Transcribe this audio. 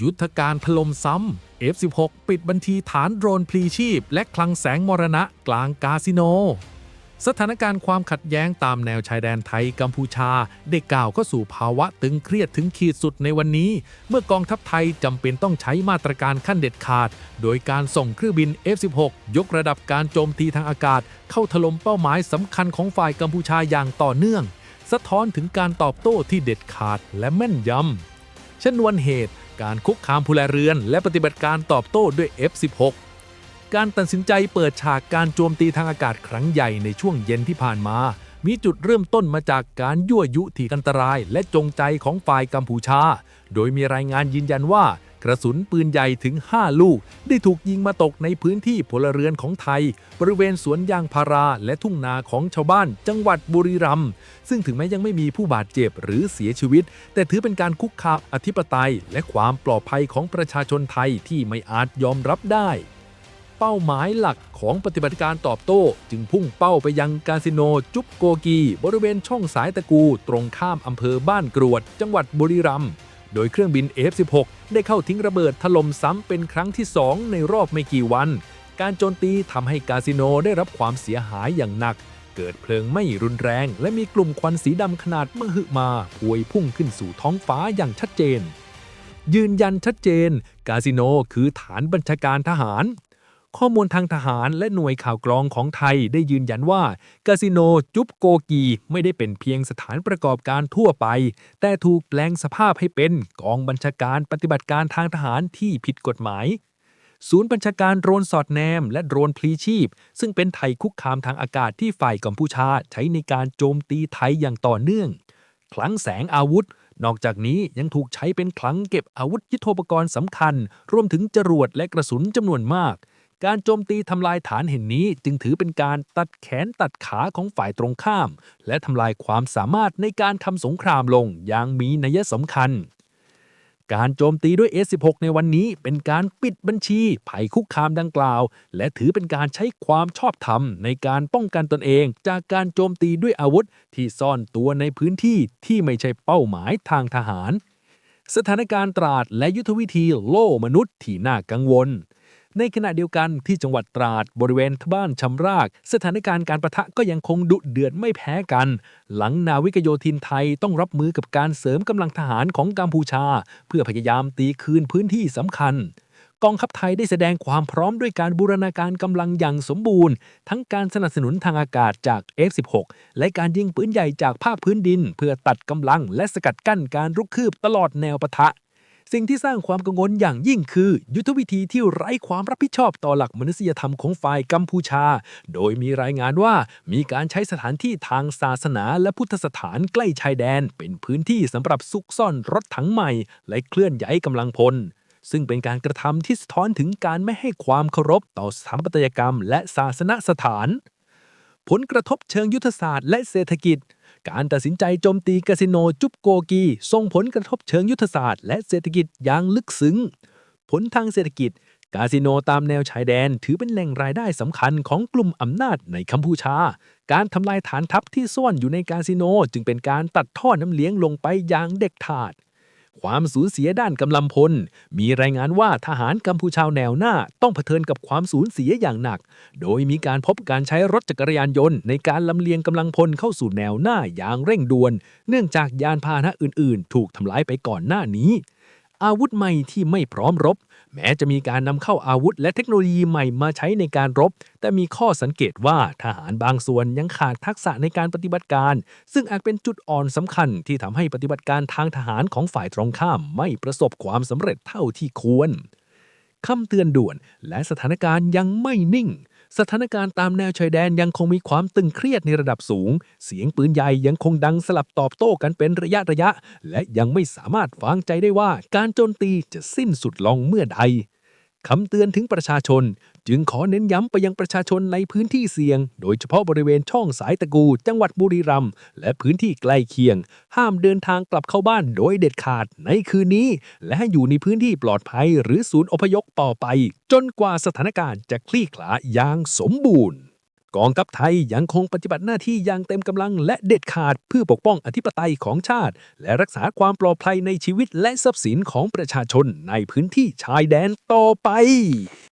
ยุทธการถล่มซ้ำ F16 ปิดบัญชีฐานโดรนพลีชีพ และคลังแสงมรณะกลางกาสิโน สถานการณ์ความขัดแย้งตามแนวชายแดนไทยกัมพูชา ได้กล่าวเข้าสู่ภาวะตึงเครียดถึงขีดสุดในวันนี้ เมื่อกองทัพไทยจำเป็นต้องใช้มาตรการขั้นเด็ดขาด โดยการส่งเครื่องบิน F16 ยกระดับการโจมตีทางอากาศ เข้าถล่มเป้าหมายสำคัญของฝ่ายกัมพูชาอย่างต่อเนื่อง สะท้อนถึงการตอบโต้ที่เด็ดขาดและแม่นยำ ชนวนเหตุ การคุกคามพลเรือน และปฏิบัติการตอบโต้ด้วย F16 การตัดสินใจเปิดฉากการโจมตีทางอากาศครั้งใหญ่ในช่วงเย็นที่ผ่านมา มีจุดเริ่มต้นมาจากการยั่วยุที่อันตรายและจงใจของฝ่ายกัมพูชา โดยมีรายงานยืนยันว่า กระสุนปืนใหญ่ถึง 5 ลูก ได้ถูกยิงมาตกในพื้นที่พลเรือนของไทย บริเวณสวนยางพาราและทุ่งนาของชาวบ้าน จังหวัดบุรีรัมย์ซึ่งถึงแม้ยังไม่มีผู้บาดเจ็บหรือเสียชีวิต แต่ถือเป็นการคุกคามอธิปไตย และความปลอดภัยของประชาชนไทยที่ไม่อาจยอมรับได้เป้าหมายหลักของปฏิบัติการตอบโต้ จึงพุ่งเป้าไปยังคาสิโนจุบโกกี บริเวณช่องสายตะกู ตรงข้ามอำเภอบ้านกรวด จังหวัดบุรีรัมย์ โดยเครื่องบิน F16 ได้เข้าทิ้งระเบิดถล่มซ้ำเป็นครั้งที่ 2 ในรอบไม่กี่วัน การโจมตีทำให้คาสิโนได้รับความเสียหายอย่างหนัก เกิดเพลิงไม่รุนแรง และมีกลุ่มควันสีดำขนาดมหึมาพวยพุ่งขึ้นสู่ท้องฟ้าอย่างชัดเจน ยืนยันชัดเจนคาสิโนคือฐานบัญชาการทหาร ข้อมูลทางทหารและหน่วยข่าวกรองของไทยได้ยืนยันว่าคาสิโนจุบโกกีไม่ได้เป็นเพียงสถานประกอบการทั่วไป แต่ถูกแปลงสภาพให้เป็นกองบัญชาการปฏิบัติการทางทหารที่ผิดกฎหมาย ศูนย์บัญชาการโดรนสอดแนม และโดรนพลีชีพ ซึ่งเป็นไทยคุกคามทางอากาศที่ฝ่ายกัมพูชาใช้ในการโจมตีไทยอย่างต่อเนื่อง คลังแสงอาวุธนอกจากนี้ยังถูกใช้เป็นคลังเก็บอาวุธยุทโธปกรณ์สำคัญ รวมถึงจรวดและกระสุนจำนวนมาก การโจมตีทำลายฐานแห่งนี้จึงถือเป็นการตัดแขนตัดขาของฝ่ายตรงข้าม และทำลายความสามารถในการทำสงครามลงอย่างมีนัยสำคัญ การโจมตีด้วย S16 ในวันนี้เป็นการปิดบัญชีภัยคุกคามดังกล่าว และถือเป็นการใช้ความชอบธรรมในการป้องกันตนเอง จากการโจมตีด้วยอาวุธที่ซ่อนตัวในพื้นที่ที่ไม่ใช่เป้าหมายทางทหารสถานการณ์ตราดและยุทธวิธีโล่มนุษย์ที่น่ากังวล ในขณะเดียวกันที่จังหวัดตราดบริเวณทบ้านชำราก สถานการณ์การประทะก็ยังคงดุเดือดไม่แพ้กัน หลังนาวิกโยธินไทยต้องรับมือกับการเสริมกำลังทหารของกัมพูชา เพื่อพยายามตีคืนพื้นที่สำคัญกองทัพไทยได้แสดงความพร้อมด้วยการบูรณาการกำลังอย่างสมบูรณ์ ทั้งการสนับสนุนทางอากาศจาก F16 และการยิงปืนใหญ่จากภาคพื้นดิน เพื่อตัดกำลังและสกัดกั้นการรุกคืบตลอดแนวปะทะ สิ่งที่สร้างความกังวลอย่างยิ่งคือ ยุทธวิธีที่ไร้ความรับผิดชอบต่อหลักมนุษยธรรมของฝ่ายกัมพูชา โดยมีรายงานว่ามีการใช้สถานที่ทางศาสนาและพุทธสถานใกล้ชายแดน เป็นพื้นที่สำหรับซุกซ่อนรถถังใหม่ และเคลื่อนย้ายกำลังพลซึ่งเป็นการกระทำที่สะท้อนถึงการไม่ให้ความเคารพต่อสถาปัตยกรรมและศาสนสถาน ผลกระทบเชิงยุทธศาสตร์และเศรษฐกิจ การตัดสินใจโจมตีคาสิโนจุบโกกีส่งผลกระทบเชิงยุทธศาสตร์และเศรษฐกิจอย่างลึกซึ้ง ผลทางเศรษฐกิจคาสิโนตามแนวชายแดนถือเป็นแหล่งรายได้สำคัญของกลุ่มอำนาจในกัมพูชา การทำลายฐานทัพที่ซ่อนอยู่ในคาสิโนจึงเป็นการตัดท่อน้ำเลี้ยงลงไปอย่างเด็ดขาด ความสูญเสียด้านกำลังพล มีรายงานว่าทหารกัมพูชาแนวหน้า ต้องเผชิญกับความสูญเสียอย่างหนัก โดยมีการพบการใช้รถจักรยานยนต์ในการลำเลียงกำลังพลเข้าสู่แนวหน้าอย่างเร่งด่วน เนื่องจากยานพาหนะอื่นๆ ถูกทำลายไปก่อนหน้านี้ อาวุธใหม่ที่ไม่พร้อมรบ แม้จะมีการนำเข้าอาวุธและเทคโนโลยีใหม่มาใช้ในการรบ แต่มีข้อสังเกตว่าทหารบางส่วนยังขาดทักษะในการปฏิบัติการ ซึ่งอาจเป็นจุดอ่อนสำคัญที่ทำให้ปฏิบัติการทางทหารของฝ่ายตรงข้ามไม่ประสบความสำเร็จเท่าที่ควรคำเตือนด่วนและสถานการณ์ยังไม่นิ่ง สถานการณ์ตามแนวชายแดนยังคงมีความตึงเครียดในระดับสูง เสียงปืนใหญ่ยังคงดังสลับตอบโต้กันเป็นระยะระยะ และยังไม่สามารถฟังใจได้ว่าการโจมตีจะสิ้นสุดลงเมื่อใด คำเตือนถึงประชาชน จึงขอเน้นย้ำไปยังประชาชนในพื้นที่เสี่ยง โดยเฉพาะบริเวณช่องสายตะกู จังหวัดบุรีรัมย์และพื้นที่ใกล้เคียง ห้ามเดินทางกลับเข้าบ้านโดยเด็ดขาดในคืนนี้ และให้อยู่ในพื้นที่ปลอดภัย หรือศูนย์อพยพต่อไป จนกว่าสถานการณ์จะคลี่คลายอย่างสมบูรณ์ กองทัพไทยยังคงปฏิบัติหน้าที่อย่างเต็มกำลังและเด็ดขาดเพื่อปกป้องอธิปไตยของชาติ และรักษาความปลอดภัยในชีวิตและทรัพย์สินของประชาชนในพื้นที่ชายแดนต่อไป